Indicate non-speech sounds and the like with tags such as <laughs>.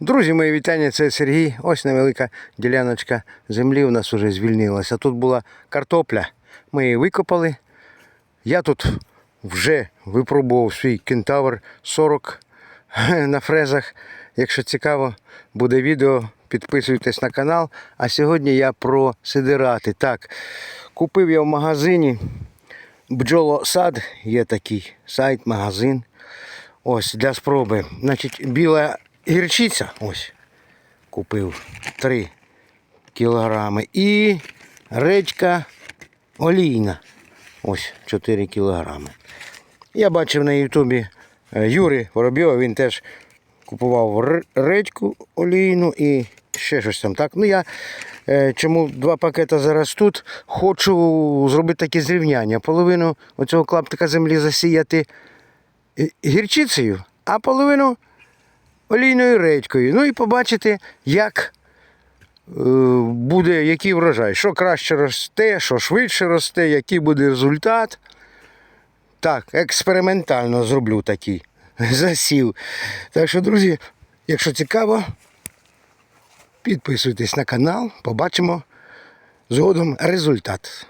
Друзі, мої вітання, це Сергій. Ось невелика діляночка землі у нас вже звільнилася. Тут була картопля. Ми її викопали. Я тут вже випробував свій кентавр 40 <laughs> на фрезах. Якщо цікаво, буде відео, підписуйтесь на канал. А сьогодні я про сидирати. Так, купив я в магазині бджолосад, є такий сайт, магазин. Ось для спроби. Значить, біла гірчиця, ось, купив 3 кілограми. І редька олійна. Ось 4 кілограми. Я бачив на Ютубі е, Юри Воробйова, він теж купував р- редьку олійну і ще щось там. Так, ну я е, чому два пакети зараз тут, хочу зробити таке зрівняння. Половину оцього клаптика землі засіяти е, гірчицею, а половину олійною редькою. Ну і побачити, як е, буде який врожай. Що краще росте, що швидше росте, який буде результат. Так, експериментально зроблю такий <laughs> засів. Так що, друзі, якщо цікаво, підписуйтесь на канал, побачимо згодом результат.